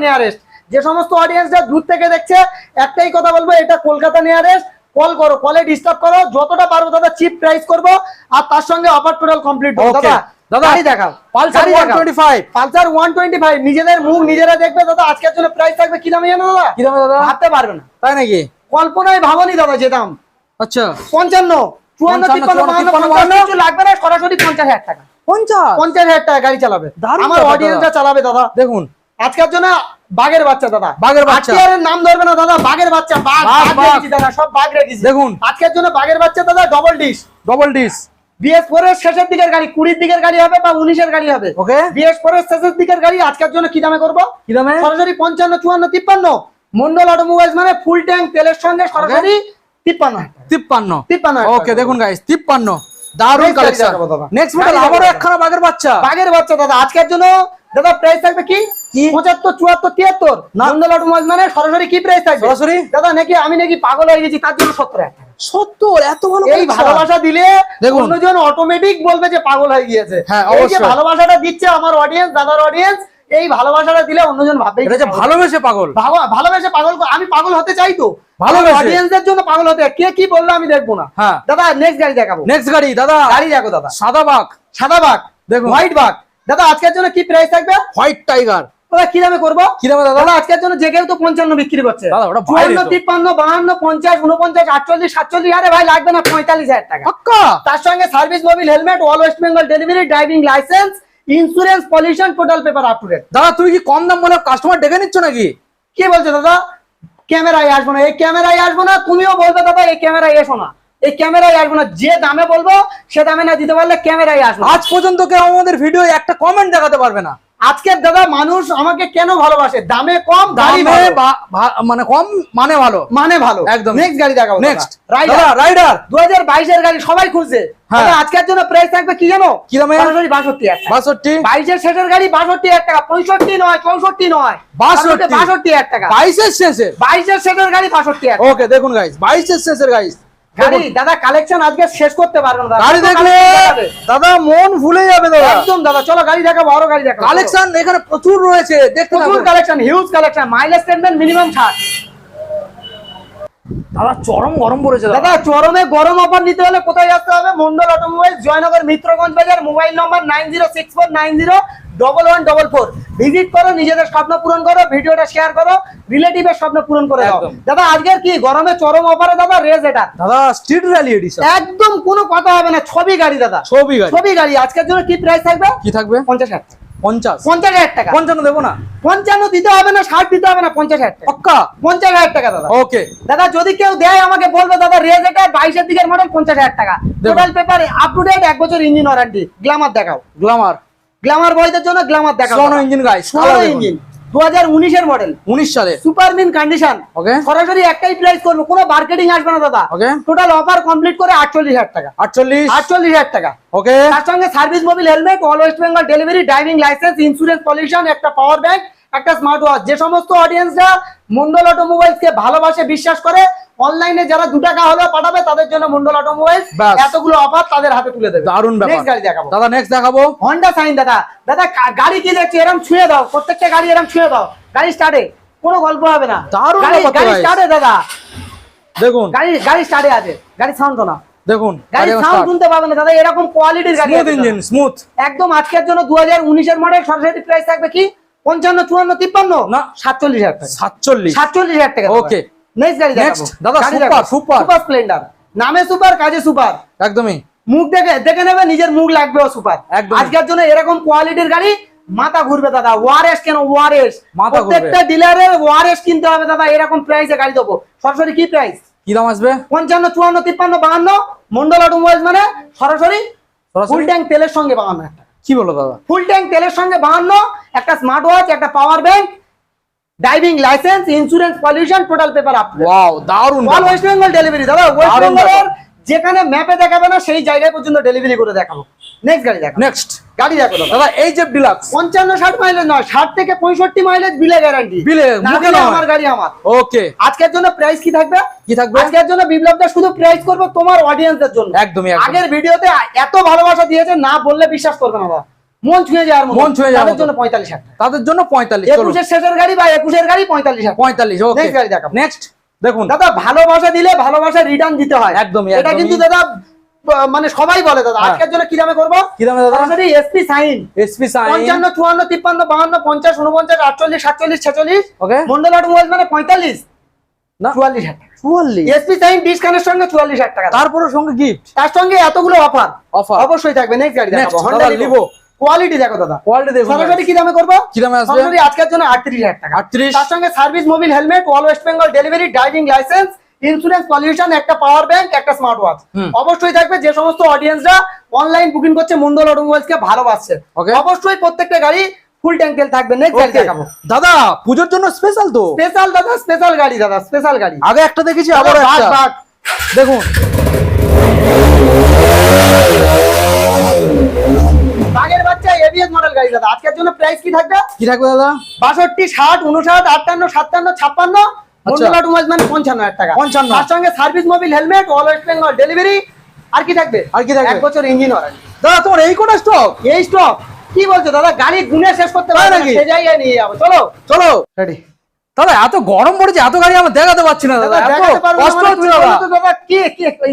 যে সমস্ত অডিয়েন্সরা দূর থেকে দেখছে একটাই কথা বলব এটা কলকাতা নিয়ারেস্ট কল করো কলে ডিস্টার্ব করো যতটা পারব দাদা চিপ প্রাইস করব আর তার সঙ্গে অফার টোটাল কমপ্লিট দাদা দাদা পালসার 125 পালসার মুখ নিজেরা দেখবে দাদা আজকের প্রাইস থাকবে কি দামে জানো দাদা? পারবে না। তাই নাকি? কল্পনায় ভাবনি দাদা যেতাম আচ্ছা। 55 লাগবে না সরাসরি পঞ্চাশ হাজার টাকা। পঞ্চাশ? পঞ্চাশ হাজার টাকা গাড়ি চালাবে। আমার ব্যাপার চালাবে দাদা। দেখুন। আজকের জন্য বাঘের বাচ্চা দাদা। বাঘের বাচ্চা। নাম ধরবে না দাদা। বাঘের বাচ্চা বাঘ বাঘ, বাঘ বাঘ। রেখেছি দাদা। সব বাঘ রেখেছি। দেখুন। আজকের জন্য বাঘের বাচ্চা দাদা double disc double disc BS four এর শেষের দিকের গাড়ি কুড়ির দিকের গাড়ি হবে বা উনিশের গাড়ি হবে? ওকে। বিএস ফোর এর শেষের দিকের গাড়ি আজকের জন্য কি দামে করব? কি দামে? সরাসরি পঞ্চান্ন চুয়ান্ন তিপ্পান্ন। মন্ডল অটোমোবাইলস মানে ফুল ট্যাঙ্ক তেলের সঙ্গে সরাসরি তিপ্পান্ন তিপ্পান্ন। তিপ্পান্ন ওকে দেখুন গাইস তিপ্পান্ন। দারুণ কালেকশন নেক্সট মডেল আবারও একখানা বাঘের বাচ্চা। বাঘের বাচ্চা দাদা আজকের জন্য দাদা প্রাইস থাকবে কি? পঁচাত্তর চুয়াত্তর তিয়াত্তর। মানে সরাসরি কি প্রাইস থাকবে? সরাসরি? দাদা নাকি আমি নাকি পাগল হয়ে গেছি তার জন্য সত্তর সত্তর এত ভালো এই ভালোবাসা দিলে দেখুন। অন্যজন অটোমেটিক বলবে যে পাগল হয়ে গিয়েছে। হ্যাঁ, ভালোবাসাটা দিচ্ছে আমার অডিয়েন্স দাদার অডিয়েন্স এই ভালোবাসাটা দিলে অন্যজন ভাববে এটা যে ভালোবেসে পাগল। ভালো- ভালোবেসে পাগল আমি পাগল হতে চাই তো ভালোবেসে। অডিয়েন্সদের জন্য পাগল হতে কে কি বলল আমি দেখব না। হ্যাঁ। দাদা নেক্সট গাড়ি দেখাবো। নেক্সট গাড়ি দাদা। গাড়ি দেখো দাদা। সাদা বাঘ। সাদা বাঘ। দেখুন। হোয়াইট বাঘ। দাদা আজকের জন্য কি প্রাইস থাকবে? হোয়াইট টাইগার দাদা কি দামে করব? কি দামে দাদা? আজকের জন্য যে কেউ তো পঞ্চান্ন বিক্রি করছে। দাদা, ওটা চুয়ান্ন। তিপ্পান্ন বাহান্ন পঞ্চাশ উনপঞ্চাশ আটচল্লিশ সাতচল্লিশ আরে ভাই লাগবে না পঁয়তাল্লিশ হাজার টাকা। তার সঙ্গে service mobil helmet all West Bengal delivery driving licence insurance pollution total paper up to date দাদা, তুমি কি কম দাম বলে কাস্টমার ডেকে নিচ্ছ নাকি? কি বলছো দাদা? ক্যামেরায় আসব না, এই ক্যামেরায় আসব না, তুমিও বলবে দাদা, এই ক্যামেরায় এসো না। এই ক্যামেরায় আসব না, যে দামে বলব, সে দামে না দিতে পারলে ক্যামেরায় আসব আজ পর্যন্ত কেউ আমাদের ভিডিও একটা কমেন্ট দেখাতে পারবে না। আজকের দাদা মানুষ আমাকে কেন ভালোবাসে? দামে কম গাড়ি। মানে কম মানে ভালো। মানে ভালো। একদম। নেক্সট গাড়ি দেখাবো নেক্সট রাইডার রাইডার দু হাজার বাইশের গাড়ি সবাই খুঁজছে। হ্যাঁ। আজকের জন্য প্রাইস থাকবে কি জানো? কি দামে? সরাসরি বাষট্টি হাজার টাকা। বাষট্টি? বাইশের সেটের গাড়ি বাষট্টি হাজার টাকা পঁয়ষট্টি নয় চৌষট্টি নয়। 62 বাষট্টি হাজার টাকা। বাইশের শেষে বাইশের সেটের গাড়ি বাষট্টি হাজার ওকে দেখুন গাইস বাইশের শেষের গাইস গাড়ি দাদা কালেকশন আজকে শেষ করতে পারব দাদা। গাড়ি দেখলে দাদা মন ভুলে যাবে দাদা। একদম দাদা চলো গাড়ি দেখাবো আরও গাড়ি দেখাবো। কালেকশন এখানে প্রচুর রয়েছে দেখতে প্রচুর collection huge collection mileage statement minimum ছাড়। দাদা চরম গরম পড়েছে দাদা। দাদা চরমে গরম অফার নিতে হলে কোথায় আসতে হবে? মন্ডল অটোমোবাইল জয়নগর মিত্রগঞ্জ বাজার mobile number nine zero six four nine zero double one double four visit করো নিজেদের স্বপ্ন পূরণ করো ভিডিওটা শেয়ার করো রিলেটিভের স্বপ্ন পূরণ করে দাও। দাদা আজকের কি? গরমে চরম অফারে দাদা রেজ এটা। দাদা স্ট্রিট র্যালি এডিশন একদম কোনো কথা হবে না ছবি গাড়ি দাদা। ছবি গাড়ি। ছবি গাড়ি। আজকের জন্য কি প্রাইস থাকবে? কি থাকবে? পঞ্চাশ হাজার। পঞ্চাশ। পঞ্চাশ হাজার টাকা। পঞ্চান্ন দেবো না? পঞ্চান্ন দিতে হবে না ষাট দিতে হবে না পঞ্চাশ হাজার টাকা। পাক্কা? পঞ্চাশ হাজার টাকা দাদা। ওকে দাদা যদি কেউ দেয় আমাকে বলবে দাদা রেজ এটা বাইশের দিকের মডেল পঞ্চাশ হাজার টাকা। Total paper up to date এক বছর ইঞ্জিন ওয়ারেন্টি গ্লামার দেখাও। গ্লামার গ্লামার বয়দের জন্য গ্লামার দেখাও সোনো ইঞ্জিন গাইস সোনো ইঞ্জিন দু হাজার উনিশের মডেল উনিশ সালে। সুপার মিন কন্ডিশন ওকে সরাসরি একটাই প্রাইস করব কোনো মার্কেটিং আসবে না দাদা। ওকে টোটাল অফার কমপ্লিট করে আটচল্লিশ হাজার টাকা। আটচল্লিশ। আটচল্লিশ হাজার টাকা। ওকে তার সঙ্গে service mobil helmet all West Bengal delivery driving licence insurance pollution একটা পাওয়ার ব্যাংক একটা স্মার্ট ওয়াচ যে সমস্ত অডিয়েন্সরা মন্ডল অটোমোবাইলস কে ভালোবাসে বিশ্বাস করে অনলাইনে যারা দু টাকা হলেও পাঠাবে তাদের জন্য মন্ডল অটোমোবাইলস এতগুলো অফার তাদের হাতে তুলে দেবে। দারুণ ব্যাপার। Next গাড়ি দেখাবো। দাদা নেক্সট দেখাবো। হন্ডা সাইন দাদা। দাদা গাড়ি কি দেখছি? এরকম ছুঁয়ে দাও। প্রত্যেকটা গাড়ি এরকম ছুঁয়ে দাও। গাড়ি স্টার্টে কোনো গল্প হবে না। দারুণ গাড়ি। স্টার্টে দাদা। দেখুন। গাড়ি গাড়ি স্টার্টে আছে। গাড়ি সাউন্ড শোনা দেখুন গাড়ি সাউন্ড শুনতে পাবে না দাদা। এরকম কোয়ালিটির গাড়ি স্মুথ ইঞ্জিন স্মুথ একদম আজকের জন্য দু হাজার উনিশের মডেল সরাসরি প্রাইস থাকবে কি? পঞ্চান্ন চুয়ান্ন তিপ্পান্ন? না। সাতচল্লিশ হাজার টাকা। সাতচল্লিশ। সাতচল্লিশ হাজার টাকা Okay. নেক্সট গাড়ি Next, দেখাবো দাদা, গাড়ি super, সুপার স্প্লেন্ডার নামে সুপার কাজে সুপার একদমই। মুখ দেখে দেখে নেবে নিজের মুখ লাগবেও সুপার আজকের জন্য এরকম কোয়ালিটির গাড়ি মাথা ঘুরবে দাদা। ওয়ারেস কেন? ওয়ারেস প্রত্যেকটা ডিলারের ওয়ারেস কিনতে হবে দাদা। এরকম প্রাইসে গাড়ি দেবো। সরাসরি কি প্রাইস কি দাম আসবে? পঞ্চান্ন চুয়ান্ন তিপ্পান্ন বাহান্ন। মন্ডল অটোমোবাইলস মানে সরাসরি ফুল ট্যাঙ্ক তেলের সঙ্গে বাহান্ন একটা কি বলো দাদা? ফুল ট্যাঙ্ক তেলের সঙ্গে বাহান্ন। একটা স্মার্ট ওয়াচ একটা power bank driving licence insurance pollution total paper up wow দারুণ অল ওয়েস্ট বেঙ্গল ডেলিভারি দাদা। ওয়েস্ট বেঙ্গলের যেখানে ম্যাপে দেখাবে না সেই জায়গায় পর্যন্ত ডেলিভারি করে দেখাবো। নেক্সট গাড়ি দেখো নেক্সট গাড়ি দেখো দাদা। এই যে ডিলাক্স পঞ্চান্ন ষাট মাইলেজ নয় ষাট থেকে পঁয়ষট্টি মাইলেজ বিলে গ্যারান্টি বিলে, মুখে নয়। আমার গাড়ি আমার। ওকে আজকের জন্য প্রাইস কি থাকবে? কি থাকবে? আজকের জন্য বিপ্লবটা শুধু প্রাইস করব তোমার অডিয়েন্সের জন্য। একদমই একদম আগের ভিডিওতে এত ভালোবাসা দিয়েছে না বললে বিশ্বাস করবে না দাদা মন ছুঁয়ে যাওয়ার মন ছুঁয়ে যাওয়ার তাদের জন্য পঁয়তাল্লিশ তাদের জন্য পঁয়তাল্লিশ একুশের শেষের গাড়ি বা একুশের গাড়ি পঁয়তাল্লিশ হাজার। টাকা। পঁয়তাল্লিশ ওকে গাড়ি দেখাবো। নেক্সট দেখুন। দাদা ভালোবাসা দিলে ভালোবাসা রিটার্ন দিতে হয়। একদমই, এটা কিন্তু দাদা মানে সবাই বলে দাদা। হ্যাঁ। আজকের জন্য কি দামে করব? কি দামে দাদা? এসপি সাইন এসপি সাইন পঞ্চান্ন চুয়ান্ন তিপ্পান্ন বাহান্ন পঞ্চাশ উনপঞ্চাশ আটচল্লিশ সাতচল্লিশ ছেচল্লিশ। ওকে মন্ডল অটোমোবাইল মানে পঁয়তাল্লিশ। না। চুয়াল্লিশ হাজার টাকা। চুয়াল্লিশ? এসপি সাইন ডিসকাউন্টের সঙ্গে চুয়াল্লিশ হাজার টাকা তারপরে সঙ্গে গিফট তার সঙ্গে এতগুলো অফার অফার অবশ্যই থাকবে। নেক্সট গাড়ি দেখাবো। হন্ডা লিভো কোয়ালিটি দেখো দাদা। কোয়ালিটি দেখুন সরাসরি কি দামে করব? কি দামে আসবে? সরাসরি আজকের জন্য আটত্রিশ হাজার টাকা। 38 তার সঙ্গে service Mobil helmet all west Bengal delivery driving licence insurance pollution একটা পাওয়ার ব্যাংক একটা স্মার্ট ওয়াচ অবশ্যই থাকবে যে সমস্ত অডিয়েন্সরা অনলাইন বুকিং করছে মন্ডল অটোমোবাইলস কে ভালোবাসছে. অবশ্যই প্রত্যেকটা গাড়ি ফুল ট্যাঙ্ক তেল থাকবে। নেক্সট গাড়ি দেখাবো। দাদা পুজোর জন্য স্পেশাল তো? স্পেশাল দাদা স্পেশাল গাড়ি দাদা স্পেশাল গাড়ি। আগে একটা দেখেছি আবার একটা। দেখুন। এবিএস মডেল গাড়ি দাদা। আজকের জন্য প্রাইস কি থাকবে? কি থাকবে দাদা? বাষট্টি ষাট উনষাট আটান্ন সাতান্ন ছাপ্পান্ন মন্ডল অটোমোবাইলস মানে পঞ্চান্ন হাজার টাকা। 55 তার সঙ্গে service Mobil helmet all west Bengal delivery আর কি থাকবে? আর কি থাকবে? এক বছর ইঞ্জিন ওয়ারেন্টি দাদা তোমার এই কোটা স্টক এই স্টক কি বলছো দাদা? গাড়ি গুনে শেষ করতে না নাকি? সে জায়গায় নিয়ে যাব। চলো। চলো। রেডি দাদা এত গরম পড়েছে এত গাড়ি আমরা দেখাতে পারছি না দাদা কষ্ট মানে হচ্ছে দাদা। কি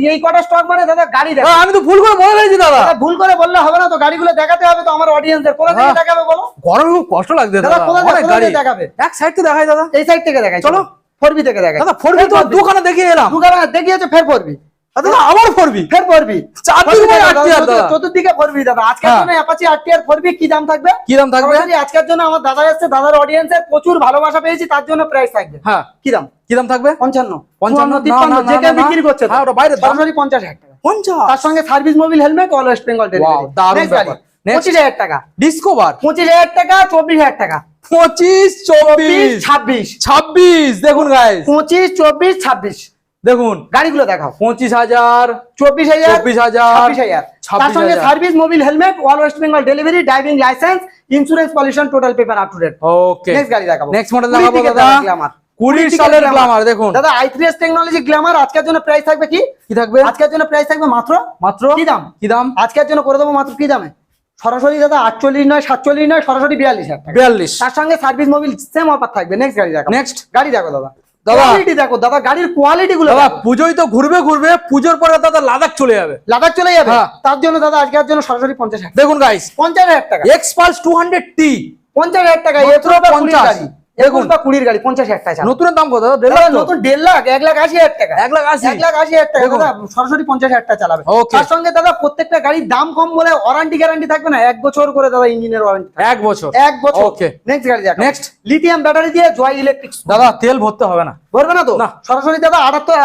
এই কটা স্টক মানে দাদা গাড়ি দেখা। আমি তো ভুল করে বলে ফেলেছি দাদা। ভুল করে বললে হবে না তো গাড়িগুলো দেখাতে হবে তো আমার অডিয়েন্সদের কোথা থেকে হ্যাঁ। দেখাবে বলো? গরম খুব কষ্ট লাগছে দাদা, কোথা থেকে- গাড়ি। দেখাবে? এক সাইড থেকে দেখাই দাদা। এই সাইড থেকে দেখাই চলো। ফোরবি থেকে দেখাই। দাদা ফোরবি তো দোকানে দেখিয়ে এলাম। দোকানে দেখিয়েছে ফের ফোর বি দাদা আবার ফের চারদিকে ভাই দাদা। চতুর্দিকে দাদা। আজকের হ্যাঁ। জন্য অ্যাপাচি কি দাম থাকবে? কি দাম থাকবে? সরাসরি আজকের জন্য আমার দাদা এসছে দাদার প্রচুর ভালোবাসা পেয়েছি তার জন্য প্রাইস থাকবে। হ্যাঁ। কি দাম? কি দাম থাকবে। বিক্রি করছে হ্যাঁ, ওটা দাম। হাজার টাকা। তার সঙ্গে service Mobil helmet all west Bengal দারুণ ব্যাপার। টাকা। ডিসকভার পঁচিশ টাকা চব্বিশ হাজার টাকা। পঁচিশ চব্বিশ। ছাব্বিশ। ছাব্বিশ দেখুন গাইস পঁচিশ চব্বিশ ছাব্বিশ। দেখুন গাড়িগুলো দেখাও। পঁচিশ হাজার চব্বিশ হাজার চব্বিশ হাজার তার সঙ্গে service Mobil helmet all west Bengal delivery driving licence insurance pollution total paper up to date okay next গাড়ি দেখাবো। নেক্সট মডেল দেখাবো দাদা। গ্ল্যামার কুড়ি সালের গ্লামার দেখুন। দাদা I three S technology Glamour আজকের জন্য প্রাইস থাকবে কি? কি থাকবে? আজকের জন্য প্রাইস থাকবে মাত্র? মাত্র? কি দাম? কি দাম? আজকের জন্য করে দেবো মাত্র কি দামে? সরাসরি দাদা আটচল্লিশ নয় সাতচল্লিশ নয় সরাসরি বিয়াল্লিশ হাজার বিয়াল্লিশ। তার সঙ্গে সার্ভিস মোবিল সেম অফার থাকবে। নেক্সট গাড়ি দেখো নেক্সট গাড়ি দেখো দাদা। দাদা। কোয়ালিটি দেখো দাদা গাড়ির কোয়ালিটি গুলো দাদা তো ঘুরবে ঘুরবে পুজোর পরে দাদা লাদাখ চলে যাবে। লাদাখ চলে যাবে? হ্যাঁ। তার জন্য দাদা আজকের জন্য সরাসরি পঞ্চাশ হাজার। দেখুন গাইস পঞ্চাশ হাজার টাকা। X Pulse two hundred T পঞ্চাশ হাজার টাকা মাত্র একুশ একুশ বা কুড়ির গাড়ি পঞ্চাশ হাজার টাকা নতুনের দাম কত দাদা? দেড় লাখ নতুন দেড় লাখ এক লাখ আশি হাজার টাকা। এক লাখ আশি। এক লাখ আশি হাজার টাকা। দাদা সরাসরি পঞ্চাশ হাজার টাকা চালাবে। তার সঙ্গে দাদা প্রত্যেকটা গাড়ির দাম কম বলে ওয়ারেন্টি গ্যারান্টি থাকবে না। এক বছর করে দাদা ইঞ্জিনের ওয়ারেন্টি এক বছর। এক বছর। ওকে নেক্সট গাড়ি দেখো Next. লিথিয়াম ব্যাটারি দিয়ে জয় ইলেকট্রিক দাদা তেল ভরতে হবে না। ভরবে না তো? না। সরাসরি দাদা আটাত্তর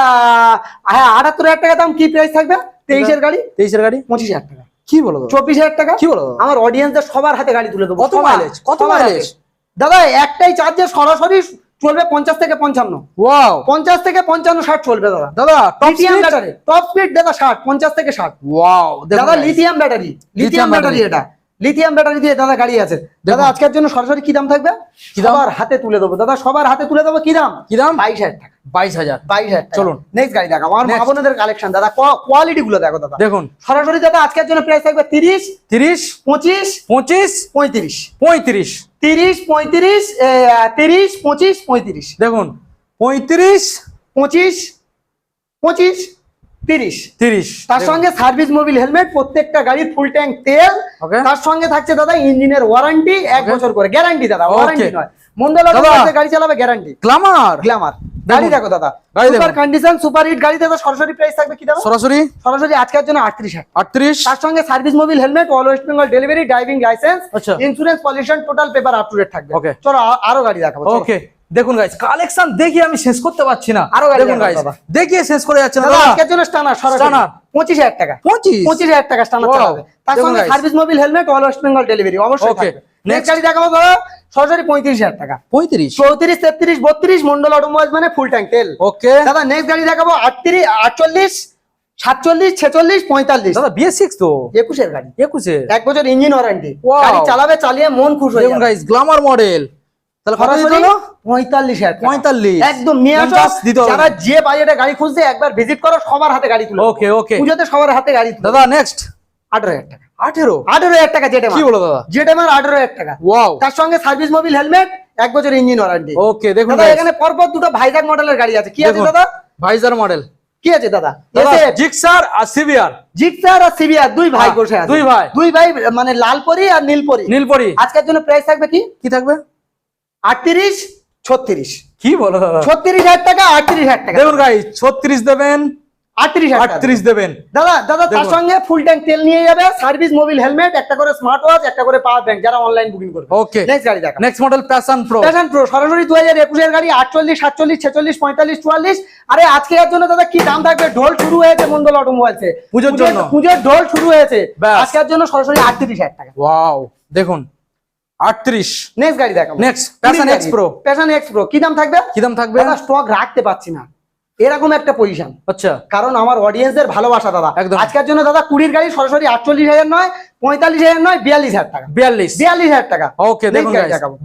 হ্যাঁ আটাত্তর হাজার টাকা দাম কি প্রাইস থাকবে? তেইশের গাড়ি। তেইশের গাড়ি? পঁচিশ হাজার টাকা। কি বলো? চব্বিশ হাজার টাকা। কি বলো আমার অডিয়েন্সদের সবার হাতে গাড়ি তুলে দেবো। কত mileage? কত mileage? দাদা একটাই চার্জে সরাসরি চলবে পঞ্চাশ থেকে পঞ্চান্ন। ওয়াও পঞ্চাশ থেকে পঞ্চান্ন ষাট চলবে দাদা। দাদা লিথিয়াম ব্যাটারি টপ স্পিড দাদা ষাট পঞ্চাশ থেকে ষাট। ওয়াও দাদা লিথিয়াম ব্যাটারি লিথিয়াম ব্যাটারি এটা। লিথিয়াম ব্যাটারি দিয়ে দাদা গাড়ি আছে। দাদা আজকের জন্য সরাসরি কি দাম থাকবে? কি দাম? সবার হাতে তুলে দেবো। দাদা সবার হাতে তুলে দেবো কি দাম? কি দাম? বাইশ হাজার টাকা। বাইশ হাজার। বাইশ হাজার চলুন। নেক্সট গাড়ি দেখো আমার Next. কালেকশন দাদা। কোয়ালিটি গুলো দেখো দাদা। দেখুন। সরাসরি দাদা আজকের জন্য প্রাইস থাকবে তিরিশ তিরিশ পঁচিশ পঁচিশ পঁয়ত্রিশ। পঁয়ত্রিশ। তিরিশ পঁয়ত্রিশ তিরিশ পঁচিশ পঁয়ত্রিশ। দেখুন। পঁয়ত্রিশ পঁচিশ পঁচিশ তিরিশ। তিরিশ। তার সঙ্গে সার্ভিস মোবিল হেলমেট প্রত্যেকটা গাড়ির ফুল ট্যাঙ্ক তেল। তার সঙ্গে থাকছে দাদা ইঞ্জিনের ওয়ারেন্টি এক বছর করে। গ্যারান্টি দাদা ওয়ারেন্টি নয়। মন্ডল গাড়ি চালাবে গ্যারান্টি গ্লামার গাড়ি দেখো দাদা। সুপার কন্ডিশন সুপার হিট গাড়ি দাদা সরাসরি প্রাইস থাকবে কি দাদা? সরাসরি? সরাসরি আজকের জন্য আটত্রিশ হাজার। আটত্রিশ। তার সঙ্গে service Mobil helmet all west Bengal delivery driving licence. Insurance pollution total paper up to date থাকবে. চলো আরও গাড়ি দেখাবো ওকে দেখুন গাইস কালেকশন দেখিয়ে আমি শেষ করতে পারছি না। আরও দেখুন গাইস। দেখিয়ে শেষ করে যাচ্ছে না। আজকের জন্য স্টানার। পঁচিশ হাজার টাকা। পঁচিশ? পঁচিশ হাজার টাকা স্টানার. চালাবে। তার সঙ্গে service Mobil helmet all west Bengal delivery অবশ্যই. থাকবে। নেক্সট গাড়ি দেখাবো দাদা সরাসরি পঁয়ত্রিশ হাজার টাকা। পঁয়ত্রিশ? চৌত্রিশ তেত্রিশ বত্রিশ মন্ডল অটোমোবাইল মানে ফুল ট্যাঙ্ক তেল। ওকে দাদা নেক্সট গাড়ি দেখাবো আটত্রিশ আটচল্লিশ সাতচল্লিশ ছেচল্লিশ পঁয়তাল্লিশ। দাদা বিএস সিক্স তো। একুশের গাড়ি। একুশে এক বছর ইঞ্জিন ওয়ারেন্টি গাড়ি চালাবে চালিয়ে মন খুশ হয়ে গ্লামার মডেল তাহলে কত হলো? পঁয়তাল্লিশ হাজার টাকা। 45 একদম নিয়ে আসো। পঞ্চাশ দিতে হবে। যারা যে বাজেটে গাড়ি খুঁজছে একবার ভিজিট করো সবার হাতে গাড়ি তুলে ওকে ওকে পুজোতে সবার হাতে গাড়ি দাদা নেক্সট আঠারো হাজার টাকা। আঠেরো? আঠারো হাজার টাকা জেটে কি বলো দাদা? জেটে মার আঠারো হাজার টাকা। ওয়াও তার সঙ্গে সার্ভিস মোবিল হেলমেট এক বছর ইঞ্জিন ওয়ারেন্টি ওকে দেখুন দাদা এখানে পরপর দুটো ভাইজাগ মডেলের গাড়ি আছে। কি আছে দাদা? ভাইজার মডেল কি আছে দাদা? জিক্সার আর সিভিআর জিক্সার আর সিবিআর দুই ভাই হ্যাঁ, বসে আছে। দুই ভাই। দুই ভাই মানে লালপরি আর নীলপরি। নীলপরি। আজকের জন্য প্রাইস থাকবে কি? কি থাকবে? আটত্রিশ ছত্রিশ। কি বলো দাদা? ছত্রিশ হাজার টাকা আটত্রিশ হাজার টাকা। দেখুন গাই ছত্রিশ দেবেন আটত্রিশ। আটত্রিশ দেবেন। দাদা দাদা তার সঙ্গে ফুল ট্যাঙ্ক তেল নিয়ে যাবে সার্ভিস মোবিল হেলমেট একটা করে স্মার্ট ওয়াচ একটা করে পাওয়ার ব্যাংক যারা অনলাইন বুকিং করবে। ওকে নেক্সট গাড়ি দেখা next model Passion Pro Passion Pro সরাসরি দু হাজার একুশের গাড়ি আটচল্লিশ সাতচল্লিশ ছেচল্লিশ পঁয়তাল্লিশ চুয়াল্লিশ। আরে আজকে এর জন্য দাদা কি দাম থাকবে? ঢোল শুরু হয়েছে মন্ডল অটোমোবাইলসে পুজোর জন্য। পুজোর ঢোল শুরু হয়েছে। আজকের জন্য সরাসরি আটত্রিশ হাজার টাকা। ওয়াও দেখুন আটত্রিশ। নেক্সট গাড়ি দেখাবো। প্যাশন এক্স প্রো কি দাম থাকবে? কি দাম থাকবে? দাদা স্টক রাখতে পারছি না। এরকম একটা পজিশন আচ্ছা। কারণ আমার অডিয়েন্সদের ভালোবাসা দাদা। আজকের জন্য দাদা কুড়ির গাড়ি সরাসরি আটচল্লিশ হাজার নয় পঁয়তাল্লিশ হাজার নয় বিয়াল্লিশ হাজার টাকা। বিয়াল্লিশ। বিয়াল্লিশ হাজার টাকা। ওকে দেখুন।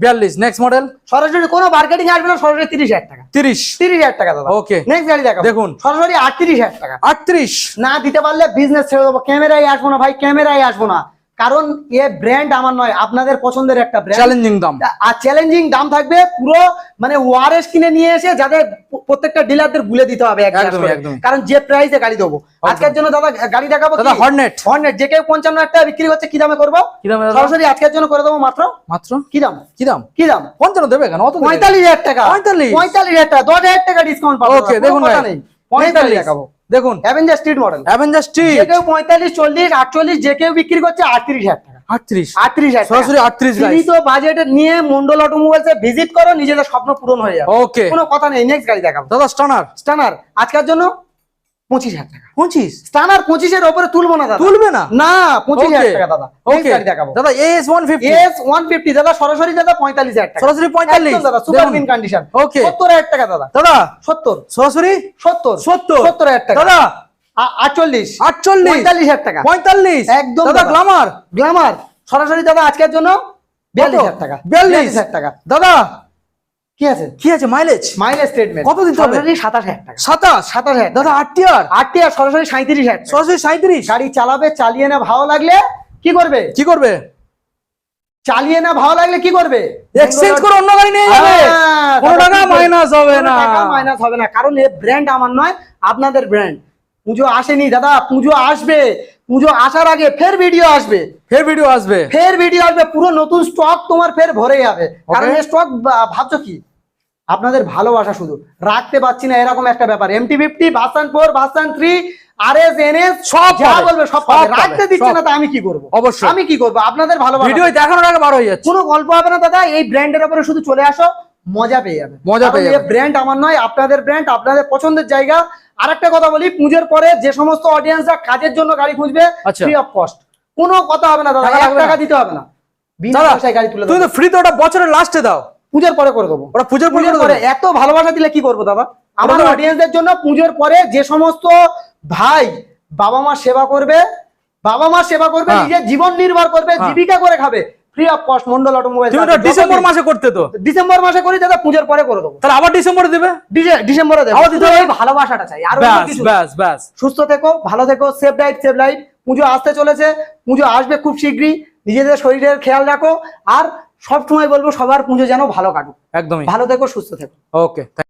বিয়াল্লিশ। নেক্সট মডেল সরাসরি কোনো মার্কেটিং আসবে না সরাসরি তিরিশ হাজার টাকা। তিরিশ। তিরিশ হাজার টাকা দাদা। Okay. নেক্সট গাড়ি দেখুন। সরাসরি আটত্রিশ হাজার টাকা। আটত্রিশ। না দিতে পারলে বিজনেস ছেড়ে দেবো। ক্যামেরায় আসব না ভাই ক্যামেরায় আসব না। কারণ এ ব্র্যান্ড আমার নয় আপনাদের পছন্দের একটা ব্র্যান্ড চ্যালেঞ্জিং দাম। আর চ্যালেঞ্জিং দাম থাকবে পুরো মানে ওয়ারেস কিনে নিয়ে এসে যাদের প্রত্যেকটা ডিলারদের গুলে দিতে হবে। কারণ যে প্রাইসে গাড়ি দেবো। আজকের জন্য দাদা গাড়ি দেখাবো দাদা হর্নেট হর্নেট যে কেউ পঞ্চান্ন টাকা বিক্রি হচ্ছে কি দামে করব? সরাসরি আজকের জন্য করে দেবো মাত্র? মাত্র? কি দাম? কি দাম? কি দাম? পঞ্চান্ন দেবে কেন? অত পঁয়তাল্লিশ হাজার টাকা। 45? পঁয়তাল্লিশ হাজার টাকা দশ হাজার টাকা ডিসকাউন্ট পাবো ওকে দেখুন পঁয়তাল্লিশ। পঁয়তাল্লিশ। দেখাবো দেখুন Avenger street model Avenger street যে কেউ পঁয়তাল্লিশ চল্লিশ আটচল্লিশ যে কেউ বিক্রি করছে আটত্রিশ হাজার টাকা। আটত্রিশ। আটত্রিশ সরাসরি আটত্রিশ বাজেট নিয়ে মন্ডল অটোমোবাইলস এ ভিজিট করো নিজেদের স্বপ্ন পূরণ হয়ে যাবে। ওকে কোনো কথা নেই। নেক্সট গাড়ি দেখাবো। দাদা স্টানার স্টানার আজকের জন্য পঁচিশ হাজার টাকা। পঁচিশ? স্টানার পঁচিশের ওপরে তুলবো না দাদা। তুলবে না? না পঁচিশ হাজার টাকা দাদা। ওকে দেখাবো। দাদা S one fifty S one fifty দাদা সরাসরি দাদা পঁয়তাল্লিশ হাজার টাকা। সরাসরি পঁয়তাল্লিশ। দাদা সুপার বিন কন্ডিশন ওকে সত্তর হাজার টাকা দাদা। দাদা সত্তর। সরাসরি? সত্তর। সত্তর। সত্তর হাজার টাকা। দাদা। আটচল্লিশ। আটচল্লিশ। পঁয়তাল্লিশ হাজার টাকা। পঁয়তাল্লিশ। একদম দাদা। গ্লামার গ্লামার সরাসরি দাদা আজকের জন্য বিয়াল্লিশ হাজার টাকা। বিয়াল্লিশ হাজার টাকা। দাদা কি আছে? কি আছে? মাইলেজ মাইলেজ স্টেটমেন্ট কত দিতে হবে? সাতাশ হাজার টাকা। সাতাশ? সাতাশ হাজার। দাদা আট টিয়ার আটটি আর সরাসরি সাঁত্রিশ হাজার টাকা। সরাসরি সাঁত্রিশ গাড়ি চালাবে চালিয়ে না ভালো লাগলে কি করবে? কি করবে? চালিয়ে না ভালো লাগলে কি করবে? এক্সচেঞ্জ করে অন্য গাড়ি নিয়ে যাবে। হ্যাঁ, কোনো টাকা মাইনাস হবে না। টাকা মাইনাস হবে না। কারণ এ ব্র্যান্ড আমার নয় আপনাদের ব্র্যান্ড পুজো আসেনি দাদা পুজো আসবে। পুজো আসার আগে ফের ভিডিও আসবে। ফের ভিডিও আসবে। ফের ভিডিও আসবে। পুরো নতুন স্টক তোমার ফের ভরে যাবে। কারণ স্টক ভাবছ কি? আপনাদের ভালোবাসা শুধু। রাখতে পারছি না এরকম একটা ব্যাপার। MT fifty version four version three R S N S সব যা বলবে সব রাখতে দিচ্ছে না তো আমি কি করব? অবশ্যই। আমি কি করব? আপনাদের ভালোবাসা ভিডিও দেখানোর আগে বার হয়ে যাচ্ছে। কোনো গল্প হবে না দাদা এই ব্র্যান্ডের উপরে শুধু চলে আসো মজা পেয়ে যাবে। মজা পেয়ে যাবে। ব্র্যান্ড আমার নয় আপনাদের ব্র্যান্ড আপনাদের পছন্দের জায়গা। আর একটা কথা বলি পুজোর পরে যে সমস্ত অডিয়েন্সরা কাজের জন্য গাড়ি খুঁজবে। ফ্রি অফ কস্ট কোনো কথা হবে না দাদা টাকা এক টাকা দিতে হবে না। বিনা পয়সায় গাড়ি তুলে তুমি তো ফ্রিতে ওটা বছরের লাস্টে দাও। পুজোর পরে করে দেবো। ওটা পুজোর পরে এত ভালোবাসা দিলে কি করব দাদা? আমার অডিয়েন্সদের জন্য পুজোর পরে যে সমস্ত ভাই বাবা মা সেবা করবে বাবা মা সেবা করবে হ্যাঁ। নিজের জীবন নির্ভর করবে হ্যাঁ। জীবিকা করে খাবে। Free of cost Mondal automobile December মাসে করতে তো। ডিসেম্বর মাসে করি দাদা পুজোর পরে করে দেবো। তাহলে আবার ডিসেম্বরে দেবে? ডিসেম্বরে দেবো। ভালোবাসাটা চাই। আর ব্যাস কিছু ব্যাস সুস্থ থেকো ভালো থেকো সেফ ডাইট সেফ লাইফ পুজো আসতে চলেছে। পুজো আসবে খুব শীঘ্রই। নিজেদের শরীরের খেয়াল রাখো। আর সব সময় বলব সবার পুজো যেন ভালো কাটুক। একদম ভালো থেকো সুস্থ থেকো। ওকে